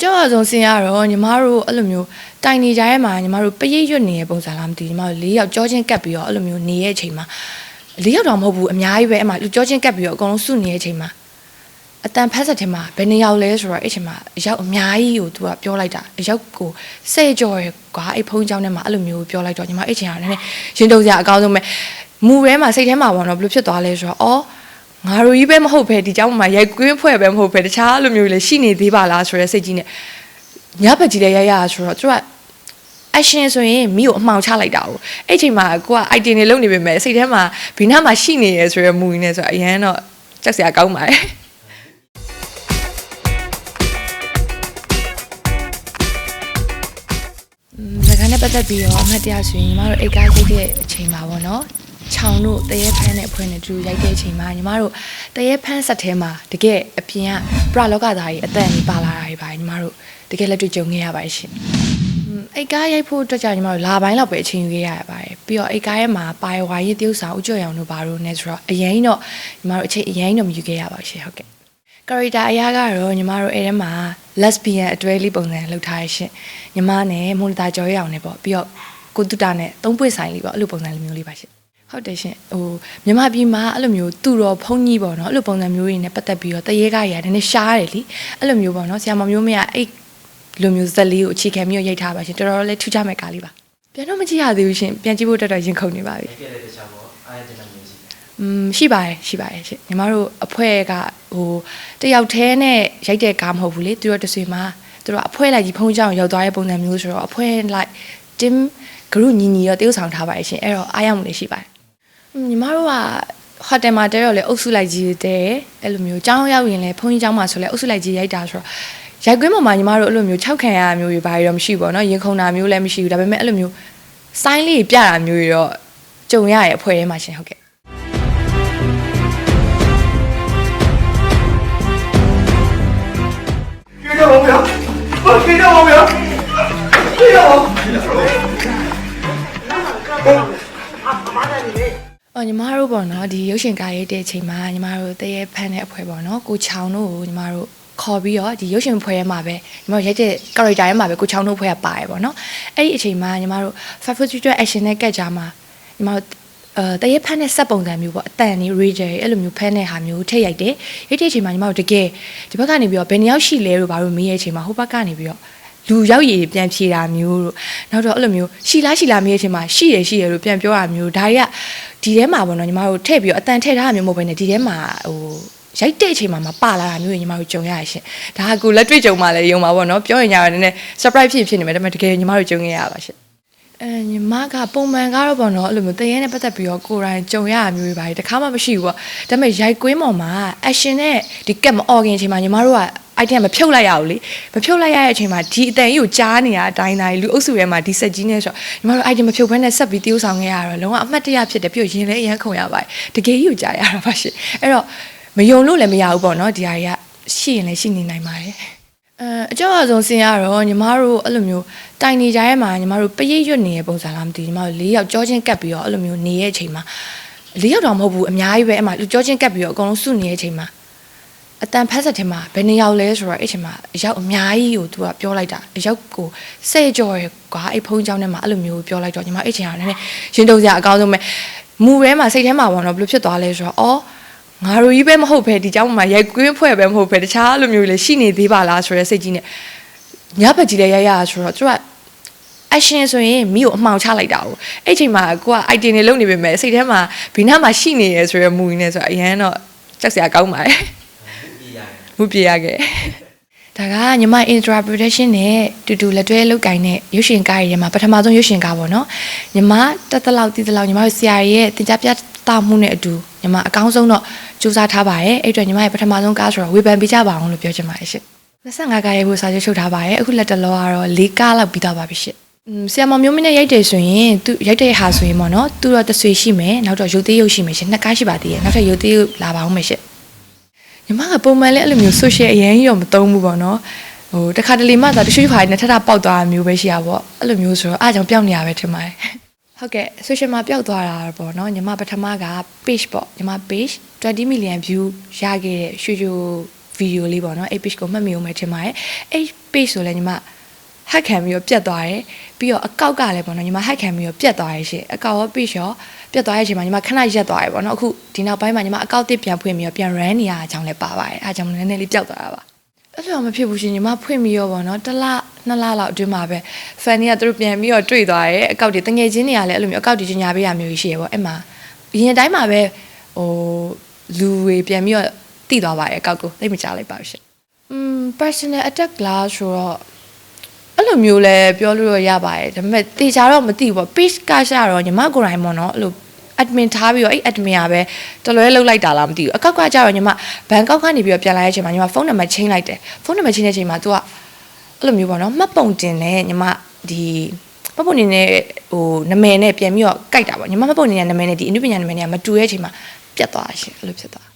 ကြောက်ရဆုံးစင်ရတော့ညီမတို့အဲ့လိုမျိုးတိုင်နေကြရဲမှာညီမတို့ပရိတ်ရွတ်နေတဲ့ပုံစံလားမသိညီမတို့၄ယောက်ကြောချင်းကပ်ပြီးတော့အဲ့လိုမျိုးနေရဲ့အချိန်မှာ၄ယောက်တော့မဟုတ်ဘူးအများကြီးပဲအဲ့မှာလူကြောချင်းကပ်ပြီးတော့အကုန်လုံးစုနေရဲ့အချိန်မှာအတန်ဖက်ဆက်ထဲမှာဘယ်နှစ်ယောက်လဲဆိုတော့အဲ့ချိန်မှာအယောက်အများကြီးကိုသူကပြောလိုက်တာအယောက်ကိုစဲ့ကြော်ရကွာအဲ့ဖုန်းကြောင်းထဲမှာအဲ့လိုမျိုးပြောလိုက်တော့ညီမအဲ့ချိန်ကလည်းရင်တုံစရာအကောင်းဆုံးပဲမူရဲမှာစိတ်ထဲမှာပေါ့နော်ဘယ်လိုဖြစ်သွားလဲဆိုတော့အော် ငါတို့ကြီးပဲမဟုတ်ပဲဒီเจ้าမှာရိုက်ကွင်းဖွဲ့ပဲမဟုတ်ပဲတခြားလိုမျိုးလည်းရှိနေသေးပါလားဆိုတဲ့စိတ်ကြီးနဲ့ညဘက်ကြီးလည်းရရဆိုတော့သူက action ဆိုရင်မိကိုအမှောင်ချလိုက်တာ哦အဲ့ချိန်မှာကိုက item တွေလုပ်နေပေမဲ့စိတ်ထဲမှာဘီနာမှာရှိနေရဆိုတဲ့မူရင်းနဲ့ဆိုတော့အရန်တော့ကြောက်စရာကောင်းပါတယ်စကားနဲ့ပတ်သက်ပြီးတော့အမှတ်တရဆိုရင်ညီမတို့အိတ်ကားရိုက်တဲ့အချိန်မှာပေါ့နော် ခြောင်တို့တရေဖန်းနဲ့အဖွဲနဲ့တူရိုက်တဲ့အချိန်မှာညီမတို့တရေဖန်းဆက်ထဲမှာတကယ်အပြင်ကပရလောကသားကြီးအသက်ကြီးပါလာတာတွေပါညီမတို့တကယ်လက်တွေ့ကြုံခဲ့ရပါတယ်ရှင်အိတ်ကားရိုက်ဖို့အတွက်ကြောင့်ညီမတို့လာပိုင်းလောက်ပဲအချိန်ယူခဲ့ရပါတယ်ပြီးတော့အိတ်ကားရဲ့မှာပါရဝါရေးတရုပ်ဆောင်ဥကြွရောင်တို့ဘာလို့လဲဆိုတော့အရင်တော့ညီမတို့အချိန်အရင်တော့မယူခဲ့ရပါဘူးရှင်ဟုတ်ကဲ့ character အရာကတော့ညီမတို့အဲ့ထဲမှာ lesbian အတွဲလေးပုံစံလောက်ထားရရှင်ညီမနဲ့မွန်တာကျော်ရအောင်နဲ့ပေါ့ပြီးတော့ကိုတုတာနဲ့သုံးပွင့်ဆိုင်လေးပေါ့အဲ့လိုပုံစံလေးမျိုးလေးပါရှင် ဟုတ်တယ်ရှင်ဟိုမြမပြည်မှာအဲ့လိုမျိုးသူတော်ဖုန်ကြီးပေါ့နော်အဲ့လိုပုံစံမျိုးတွေနဲ့ပတ်သက်ပြီးတော့တရေကကြီးကနည်းနည်းရှားတယ်လीအဲ့လိုမျိုးပေါ့နော်ဆရာမမျိုးမရအဲ့လိုမျိုးဇက်လေးကိုအခြေခံပြီးတော့ရိုက်ထားပါရှင်တော်တော်လေးထူးခြားမဲ့ကားလေးပါပြန်တော့မကြည့်ရသေးဘူးရှင်ပြန်ကြည့်ဖို့တော်တော်ရင်ခုန်နေပါပြီပြန်လည်းတခြားပေါ့အားရတဲ့နာမည်ရှိတယ်อืมရှိပါတယ်ရှိပါတယ်ရှင်ညီမတို့အဖွဲ့ကဟိုတယောက်တည်းနဲ့ရိုက်တဲ့ကားမဟုတ်ဘူးလေသူတို့တဆွေမှာသူတို့အဖွဲ့လိုက်ကြီးဖုန်းကြောင်ရောက်သွားတဲ့ပုံစံမျိုးဆိုတော့အဖွဲ့လိုက် team group ညီညီရောတရုပ်ဆောင်ထားပါတယ်ရှင်အဲ့တော့အားရမှုလေးရှိပါတယ် ညီမတို့ကဟိုတယ်မှာတဲတော့လေအုပ်စုလိုက်ကြီးတဲအဲ့လိုမျိုးចောင်းရောက်ရင်လေဖုန်းကြီးចောင်းမှာဆိုလေအုပ်စုလိုက်ကြီးရိုက်တာဆိုတော့ရိုက်ကွင်းပေါ်မှာညီမတို့အဲ့လိုမျိုး၆ခံရမျိုးတွေဘာတွေတော့မရှိဘူးပေါ့နော်ရင်ခုန်တာမျိုးလည်းမရှိဘူးဒါပေမဲ့အဲ့လိုမျိုးစိုင်းလေးပြတာမျိုးတွေတော့ကြုံရရဲ့အဖွဲထဲမှာရှင်ဟုတ်ကဲ့ အော်ညီမတို့ပေါ့နော်ဒီရုပ်ရှင်ကားရိုက်တဲ့အချိန်မှာညီမတို့တရေဖန်တဲ့အဖွဲပေါ့နော်ကိုချောင်တို့ကိုညီမတို့ခေါ်ပြီးတော့ဒီရုပ်ရှင်ဖွဲထဲမှာပဲညီမတို့ရိုက်တဲ့ character ထဲမှာပဲကိုချောင်တို့ဖွဲကပါတယ်ပေါ့နော်အဲ့ဒီအချိန်မှာညီမတို့ Fast Food Future Action နဲ့ကတ်ကြမှာညီမတို့အဲတရေဖန်တဲ့စက်ပုံစံမျိုးပေါ့အတန်နေ region အဲ့လိုမျိုးဖန်တဲ့ဟာမျိုးထည့်ရိုက်တယ်ရိုက်တဲ့အချိန်မှာညီမတို့တကယ်ဒီဘက်ကနေပြီးတော့ဘယ်နှစ်ယောက်ရှိလဲလို့ဘာလို့မေးရဲ့အချိန်မှာဟိုဘက်ကနေပြီးတော့လူရောက်ရည်ပြန်ဖြေတာမျိုးတို့နောက်တော့အဲ့လိုမျိုးရှိလားရှိလားမေးတဲ့အချိန်မှာရှိရရှိရလို့ပြန်ပြောတာမျိုးဒါတွေက ဒီထဲမှာပေါ့နော်ညီမတို့ထည့်ပြီးတော့အတန်ထည့်ထားတာမျိုးမဟုတ်ဘဲနဲ့ဒီထဲမှာဟိုရိုက်တဲ့အချိန်မှာမပါလာတာမျိုးညီမတို့ကြုံရရရှင်ဒါကကိုလက်တွေ့ကြုံမှလည်းယုံပါပေါ့နော်ပြောရင်ညာနည်းနည်း surprise ဖြစ်ဖြစ်နေမယ်ဒါပေမဲ့တကယ်ညီမတို့ကြုံခဲ့ရပါရှင်အဲညီမကပုံမှန်ကတော့ပေါ့နော်အဲ့လိုမျိုးတရေနဲ့ပတ်သက်ပြီးတော့ကိုယ်တိုင်ကြုံရတာမျိုးတွေပါတယ်တခါမှမရှိဘူးပေါ့ဒါပေမဲ့ရိုက်ကွင်းပေါ်မှာ action နဲ့ဒီကက်မအော်ဂင်အချိန်မှာညီမတို့က item မဖြုတ်လိုက်ရဘူးလေမဖြုတ်လိုက်ရတဲ့အချိန်မှာဒီအတန်ကြီးကိုကြားနေရအတိုင်းတိုင်းလူအုပ်စုထဲမှာဒီဆက်ကြီးနဲ့ဆိုတော့ညီမတို့ item မဖြုတ်ဘဲနဲ့ဆက်ပြီးတိုးဆောင်ခဲ့ရတော့လုံးဝအမှတ်တရဖြစ်တယ်ပြီးတော့ရင်လည်းအရန်ခုန်ရပါတယ်တကယ်ကြီးကိုကြားရတာပါရှင်အဲ့တော့မယုံလို့လည်းမရဘူးပေါ့နော်ဒီဟာတွေကရှိရင်လည်းရှိနေနိုင်ပါတယ်အဲအကြောက်အဆုံးစင်ရတော့ညီမတို့အဲ့လိုမျိုးတိုင်နေကြရဲမှာညီမတို့ပရိတ်ရွတ်နေတဲ့ပုံစံလားမသိဘူးညီမတို့၄ယောက်ကြောချင်းကပ်ပြီးတော့အဲ့လိုမျိုးနေရဲ့အချိန်မှာ၄ယောက်တော့မဟုတ်ဘူးအများကြီးပဲအဲ့မှာလူကြောချင်းကပ်ပြီးတော့အကုန်လုံးစုနေရဲ့အချိန်မှာ အတန်ဖက်ဆက်ထဲမှာဘယ်နှစ်ယောက်လဲဆိုတော့အဲ့အချိန်မှာအယောက်အများကြီးကိုသူကပြောလိုက်တာအယောက်ကိုဆဲကြော်ရကွာအဲ့ဖုန်းเจ้าထဲမှာအဲ့လိုမျိုးပြောလိုက်တော့ညီမအဲ့ချိန်ကလည်းနည်းနည်းရင်တုံစရာအကောင်းဆုံးပဲမူထဲမှာစိတ်ထဲမှာပေါ့နော်ဘယ်လိုဖြစ်သွားလဲဆိုတော့အော် ငါတို့ကြီးပဲမဟုတ်ပဲဒီเจ้าမှာရိုက်ကွင်းဖွဲ့ပဲမဟုတ်ပဲတခြားလိုမျိုးလည်းရှိနေသေးပါလားဆိုတဲ့စိတ်ကြီးနဲ့ညဘက်ကြီးလည်းရရဆိုတော့သူက action ဆိုရင်မိကိုအမှောင်ချလိုက်တာ哦အဲ့ချိန်မှာကိုက item တွေလုပ်နေပေမဲ့စိတ်ထဲမှာဘီနာမှာရှိနေရဆိုတဲ့မူရင်းနဲ့ဆိုတော့အရန်တော့ကြောက်စရာကောင်းပါတယ် ပြရတယ် မှုပြေရခဲ့ဒါကညီမ interpretation နဲ့တူတူလက်တွဲလောက်ကင်တဲ့ရုပ်ရှင်ကားတွေထဲမှာပထမဆုံးရုပ်ရှင်ကားပေါ့နော်ညီမတက်တလောက်တီးတလောက်ညီမတို့ဆရာရဲ့တင် जा ပြတာမှုနဲ့အတူညီမအကောင်းဆုံးတော့စူးစမ်းထားပါတယ်အဲ့အတွက်ညီမရဲ့ပထမဆုံးကားဆိုတော့ဝေဖန်ပေးကြပါအောင်လို့ပြောချင်ပါတယ်ရှင့်25ကားရဲ့ဖို့စာချုပ်ချုပ်ထားပါတယ်အခုလက်တလောကတော့၄ကားလောက်ပြီးသွားပါပြီရှင့်อืมဆရာမမျိုးမင်းနဲ့ရိုက်တယ်ဆိုရင်သူရိုက်တဲ့ဟာဆိုရင်ပေါ့နော်သူတော့တဆွေရှိမယ်နောက်တော့ရုပ်သေးရုပ်ရှိမယ်ရှင်နှစ်ကားရှိပါသေးတယ်နောက်ထပ်ရုပ်သေးရုပ်လာပါအောင်မယ်ရှင့် ညီမကပုံမှန်လည်းအဲ့လိုမျိုး social အရင်ကြီးတော့မသုံးဘူးပေါ့နော်ဟိုတခါတလေမှသာတချို့ခါနဲ့ထထပေါက်သွားတာမျိုးပဲရှိရပေါ့အဲ့လိုမျိုးဆိုတော့အားကြောင့်ပျောက်နေရပဲထင်ပါတယ်ဟုတ်ကဲ့ social မှာပျောက်သွားတာပေါ့နော်ညီမပထမက page ပေါ့ညီမ page 20 million view ရခဲ့တဲ့ရွှေချိုဗီဒီယိုလေးပေါ့နော်အဲ့ page ကိုမှတ်မိအောင်မယ်ထင်ပါတယ်အဲ့ page ဆိုလဲညီမဟက်ခံပြီးတော့ပြတ်သွားတယ် ပြီးတော့အကောက်ကလည်းပေါ့နော်ညီမဟက်ခံပြီးတော့ပြတ်သွားရဲ့ရှင်အကောက်ရော page ရောပြတ်သွားရဲ့အချိန်မှာညီမခဏရက်သွားတယ်ပေါ့နော်အခုဒီနောက်ပိုင်းမှာညီမအကောက်တစ်ပြန်ဖွင့်ပြီးတော့ပြန် run နေရအကြောင်းလည်းပါပါတယ်အားကြောင့်နည်းနည်းလေးပျောက်သွားတာပါအဲ့လိုမဖြစ်ဘူးရှင်ညီမဖွင့်ပြီးရောပေါ့နော်တစ်လနှစ်လလောက်အတွင်းမှာပဲ fan တွေကသူတို့ပြန်ပြီးတော့တွေ့သွားတယ်အကောက်တွေတငယ်ချင်းတွေကလည်းအဲ့လိုမျိုးအကောက်တွေကြီးညာပေးရမျိုးရှိရပေါ့အဲ့မှာရင်တိုင်းမှာပဲဟိုလူတွေပြန်ပြီးတော့တိသွားပါတယ်အကောက်ကိုသိမကြလိုက်ပါဘူးရှင်อืม personal attack လားဆိုတော့ အဲ့လိုမျိုးလဲပြောလို့တော့ရပါတယ်ဒါပေမဲ့တေချာတော့မသိဘူးပေါ့ page ကရှာတော့ညီမကိုယ်တိုင်ပေါ့နော်အဲ့လို admin ထားပြီးတော့အဲ့ admin ကပဲတလွဲလောက်လိုက်တာလားမသိဘူးအကောက်ကကြတော့ညီမဘန်ကောက်ကနေပြီးတော့ပြန်လာတဲ့အချိန်မှာညီမဖုန်းနံပါတ်ချင်းလိုက်တယ်ဖုန်းနံပါတ်ချင်းတဲ့အချိန်မှာ तू ကအဲ့လိုမျိုးပေါ့နော်မှတ်ပုံတင်နဲ့ညီမဒီမှတ်ပုံတင်နဲ့ဟိုနာမည်နဲ့ပြန်ပြီးတော့ကြိုက်တာပေါ့ညီမမှတ်ပုံတင်နဲ့နာမည်နဲ့ဒီအနုပညာနာမည်နဲ့ကမတူတဲ့အချိန်မှာပြတ်သွားတာရှင်အဲ့လိုဖြစ်သွားတာ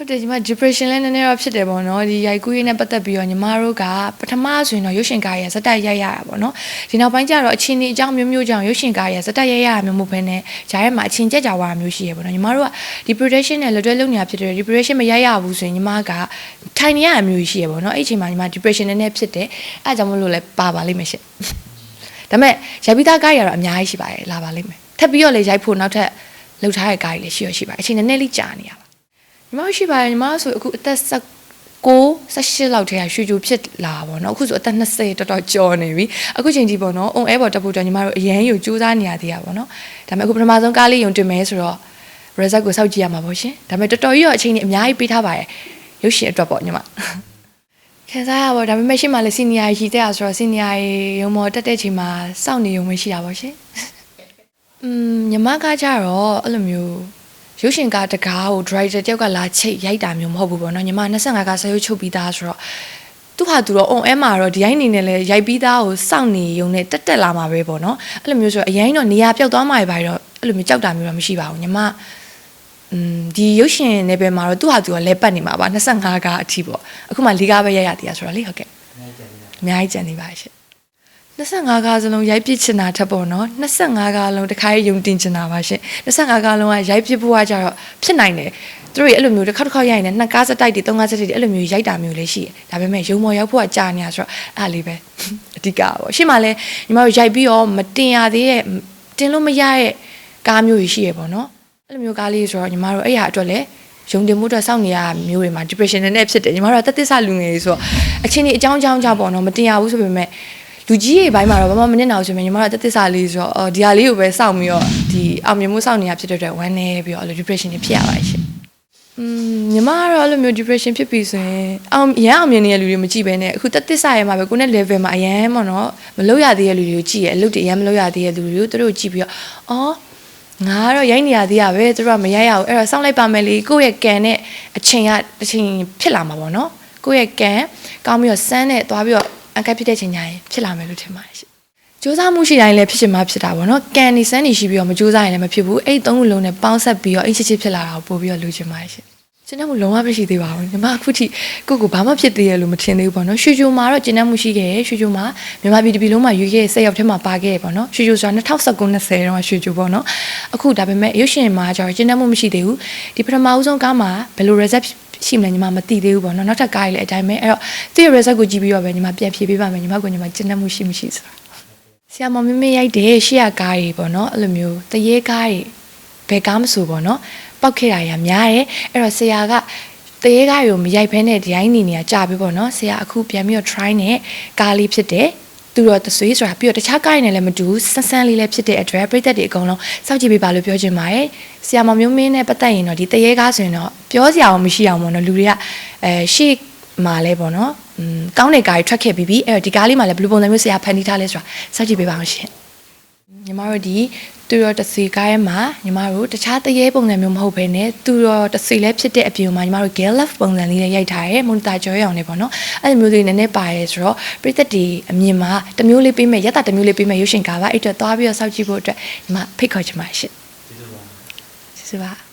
ဟုတ်တယ်ညီမ depression လည်းနည်းနည်းတော့ဖြစ်တယ်ပေါ့နော်ဒီရိုက်ကူးရေးနဲ့ပတ်သက်ပြီးတော့ညီမတို့ကပထမဆိုရင်တော့ရုပ်ရှင်ကားရဇက်တိုက်ရိုက်ရတာပေါ့နော်ဒီနောက်ပိုင်းကျတော့အချင်းဒီအကြောင်းမျိုးမျိုးကြောင့်ရုပ်ရှင်ကားရဇက်တိုက်ရိုက်ရတာမျိုးမဟုတ်ဘဲနဲ့ဂျားရဲမှာအချင်းကြက်ကြွားတာမျိုးရှိရပေါ့နော်ညီမတို့ကဒီ production နဲ့လက်တွဲလုပ်နေတာဖြစ်တယ်ဒီ production မရိုက်ရဘူးဆိုရင်ညီမကထိုင်နေရတာမျိုးရှိရပေါ့နော်အဲ့အချိန်မှာညီမ depression နည်းနည်းဖြစ်တယ်အဲ့ဒါကြောင့်မလို့လဲပါပါလိမ့်မယ်ရှင့်ဒါပေမဲ့ရိုက်ပြီးသားကားရတော့အများကြီးရှိပါတယ်လာပါလိမ့်မယ်ထပ်ပြီးတော့လေရိုက်ဖို့နောက်ထပ်လုပ်ထားတဲ့ကားကြီးလည်းရှိရရှိပါတယ်အချိန်နည်းနည်းလေးကြာနေရပါ ညီမရှိပါဘူးညီမဆိုအခုအသက်16 18လောက်ထဲကရွှေကြိုဖြစ်လာပါတော့အခုဆိုအသက်20တော်တော်ကျော်နေပြီအခုချိန်ကြီးပေါ့နော် on air ပေါ်တက်ဖို့အတွက်ညီမတို့အရန်ယူစူးစမ်းနေရသေးရပါတော့ဒါပေမဲ့အခုပထမဆုံးကားလေးယုံတင်မယ်ဆိုတော့ result ကိုစောင့်ကြည့်ရမှာပေါ့ရှင်ဒါပေမဲ့တော်တော်ကြီးတော့အချိန်ကြီးအများကြီးပေးထားပါတယ်ရုပ်ရှင်အတွက်ပေါ့ညီမခံစားရပါဒါပေမဲ့ရှေ့မှာလည်း senior ရှိတဲ့ဆိုတော့ senior ရုံမော်တက်တဲ့ချိန်မှာစောင့်နေရုံပဲရှိတာပေါ့ရှင်อืมညီမကကြတော့အဲ့လိုမျိုး ရုပ်ရှင်ကားတကားကို director တယောက်ကလာချိတ်ရိုက်တာမျိုးမဟုတ်ဘူးပေါ့နော်ညီမ25ကားဆရုပ်ချုပ်ပြီးသားဆိုတော့သူဟာသူတော့ on air မှာတော့ဒီတိုင်းနေနဲ့လဲရိုက်ပြီးသားကိုစောင့်နေရုံနဲ့တက်တက်လာမှာပဲပေါ့နော်အဲ့လိုမျိုးဆိုတော့အရင်တော့နေရာပြောက်သွားမှာပဲတော့အဲ့လိုမျိုးကြောက်တာမျိုးတော့မရှိပါဘူးညီမอืมဒီရုပ်ရှင်နယ်ပယ်မှာတော့သူဟာသူကလဲပတ်နေမှာပါ25ကားအထိပေါ့အခုမှ၄ကားပဲရိုက်ရသေးတာဆိုတော့လေဟုတ်ကဲ့အများကြီးကြံနေအများကြီးကြံနေပါရှင့် 25ကားစလုံးရိုက်ပစ်ချင်တာထက်ပေါ့နော်25ကားလုံးတစ်ခါယုံတင်ချင်တာပါရှင့်25ကားလုံးကရိုက်ပစ်ဖို့ကကြတော့ဖြစ်နိုင်တယ်သူတို့ရဲ့အဲ့လိုမျိုးတစ်ခါတစ်ခါရိုက်ရင်နှစ်ကားစတိုက်တွေသုံးကားစတိုက်တွေအဲ့လိုမျိုးရိုက်တာမျိုးလေးရှိတယ်ဒါပေမဲ့ယုံမော်ရောက်ဖို့ကကြာနေတာဆိုတော့အဲ့ဒါလေးပဲအဓိကပေါ့ရှေ့မှာလဲညီမတို့ရိုက်ပြီးတော့မတင်ရသေးရဲ့တင်လို့မရရဲ့ကားမျိုးကြီးရှိရပေါ့နော်အဲ့လိုမျိုးကားလေးဆိုတော့ညီမတို့အဲ့ရအတွက်လဲယုံတင်မှုအတွက်စောင့်နေရမျိုးတွေမှာ depression နဲ့ဖြစ်တယ်ညီမတို့ကတက်သစ္စာလူငယ်တွေဆိုတော့အချင်းကြီးအကြောင်းအကြောင်းကြောင့်ပေါ့နော်မတင်ရဘူးဆိုပေမဲ့ လူကြီးတွေဘိုင်းမှာတော့ဘာမှမနစ်အောင်ဆိုပေမဲ့ညီမတို့ကတက်သစ္စာလေးဆိုတော့အော်ဒီဟာလေးကိုပဲစောင့်ပြီးတော့ဒီအောင်မြင်မှုစောင့်နေရဖြစ်တဲ့အတွက်ဝမ်းနေပြီးတော့အဲ့လို depression တွေဖြစ်ရပါတယ်ရှင်อืมညီမကတော့အဲ့လိုမျိုး depression ဖြစ်ပြီဆိုရင်အောင်ရမ်းအောင်မြင်နေတဲ့လူတွေမကြည့်ဘဲနဲ့အခုတက်သစ္စာရဲ့မှာပဲကိုနဲ့ level မှာအရန်ပေါ့နော်မလုပ်ရသေးတဲ့လူတွေကိုကြည့်ရအလုပ်တွေအရန်မလုပ်ရသေးတဲ့လူတွေကိုသူတို့ကြည့်ပြီးတော့အော်ငါကတော့ရိုက်နေရသေးရပဲသူတို့ကမရိုက်ရဘူးအဲ့တော့စောင့်လိုက်ပါမယ်လေကိုယ့်ရဲ့ကန်နဲ့အချိန်ကတစ်ချိန်ဖြစ်လာမှာပေါ့နော်ကိုယ့်ရဲ့ကန်ကောင်းပြီးတော့စမ်းနဲ့သွားပြီးတော့ အကက်ဖြစ်တဲ့ချိန်ညာရင်ဖြစ်လာမယ်လို့ထင်ပါတယ်ရှင်စူးစမ်းမှုရှိတိုင်းလည်းဖြစ်ချင်မှဖြစ်တာပေါ့နော်ကန်နေစမ်းနေရှိပြီးတော့မစူးစမ်းရင်လည်းမဖြစ်ဘူးအဲ့ဒီသုံးခုလုံးနဲ့ပေါင်းဆက်ပြီးတော့အင်းချစ်ချစ်ဖြစ်လာတာကိုပို့ပြီးတော့လိုချင်ပါတယ်ရှင်ကျင်းတတ်မှုလုံးဝမရှိသေးပါဘူးညီမအခုထိကိုကိုဘာမှဖြစ်သေးရလို့မထင်သေးဘူးပေါ့နော်ရွှေချိုမှာတော့ကျင်းတတ်မှုရှိခဲ့ရဲ့ရွှေချိုမှာမြန်မာပြည်တစ်ပြည်လုံးမှာရွေးခဲ့တဲ့ဆက်ရောက်ထဲမှာပါခဲ့ရပေါ့နော်ရွှေချိုဆိုတာ2019 20တော့ရွှေချိုပေါ့နော်အခုဒါပေမဲ့ရုပ်ရှင်မှာကျတော့ကျင်းတတ်မှုမရှိသေးဘူးဒီပထမဦးဆုံးကားမှာဘယ်လို result ရှိမလဲညီမမသိသေးဘူးပေါ့နော်နောက်ထပ်ကားကြီးလည်းအတိုင်းပဲအဲ့တော့သူ့ရဲ့ result ကိုကြည့်ပြီးတော့ပဲညီမပြန်ဖြေပေးပါမယ်ညီမကညီမကျင်းတတ်မှုရှိမရှိဆိုတာဆရာမမမေရိုက်တဲ့ရှေ့ရကားကြီးပေါ့နော်အဲ့လိုမျိုးတရေကားကြီးဘယ်ကားမဆိုပေါ့နော်ပောက်ခဲ့တာရများတယ်အဲ့တော့ဆရာကတရေကားကိုမရိုက်ဖဲနဲ့ဒီတိုင်းနေနေရကြာပြီပေါ့နော်ဆရာအခုပြန်ပြီးတော့ try နဲ့ကားလေးဖြစ်တယ် သူတော့တဆွေးဆိုတာပြီးတော့တခြားကားရည်နဲ့လည်းမတူဘူးဆန်းဆန်းလေးလည်းဖြစ်တဲ့အတွက်ပြည်သက်တွေအကုန်လုံးစောင့်ကြည့်ပေးပါလို့ပြောချင်ပါတယ်။ဆီယာမမျိုးမင်းနဲ့ပတ်သက်ရင်တော့ဒီတရေကားဆိုရင်တော့ပြောစရာအောင်မရှိအောင်ပေါ့နော်လူတွေကအဲရှေ့မှာလဲပေါ့နော်။อืมကောင်းတဲ့ကားကြီးထွက်ခဲ့ပြီးပြီအဲ့တော့ဒီကားလေးမှာလည်းဘယ်လိုပုံစံမျိုးဆရာဖန်တီးထားလဲဆိုတာစောင့်ကြည့်ပေးပါအောင်ရှင်။ ညီမတို့ဒီသူရောတစီကားရဲမှာညီမတို့တခြားတရေပုံစံမျိုးမဟုတ်ဘဲနဲ့သူရောတစီလည်းဖြစ်တဲ့အပြင်မှာညီမတို့ girl love ပုံစံလေးနဲ့ရိုက်ထားရဲမွန်တာကျော်ရအောင်နေပေါ့နော်အဲ့ဒီမျိုးလေးနည်းနည်းပါရဲဆိုတော့ပြည်သက်ဒီအမြင်မှာတစ်မျိုးလေးပေးမယ်ရက်တာတစ်မျိုးလေးပေးမယ်ရုပ်ရှင်ကားပါအဲ့အတွက်သွားပြီးတော့စောင့်ကြည့်ဖို့အတွက်ညီမဖိတ်ခေါ်ချင်ပါရှင့်ကျေးဇူးပါကျေးဇူးပါ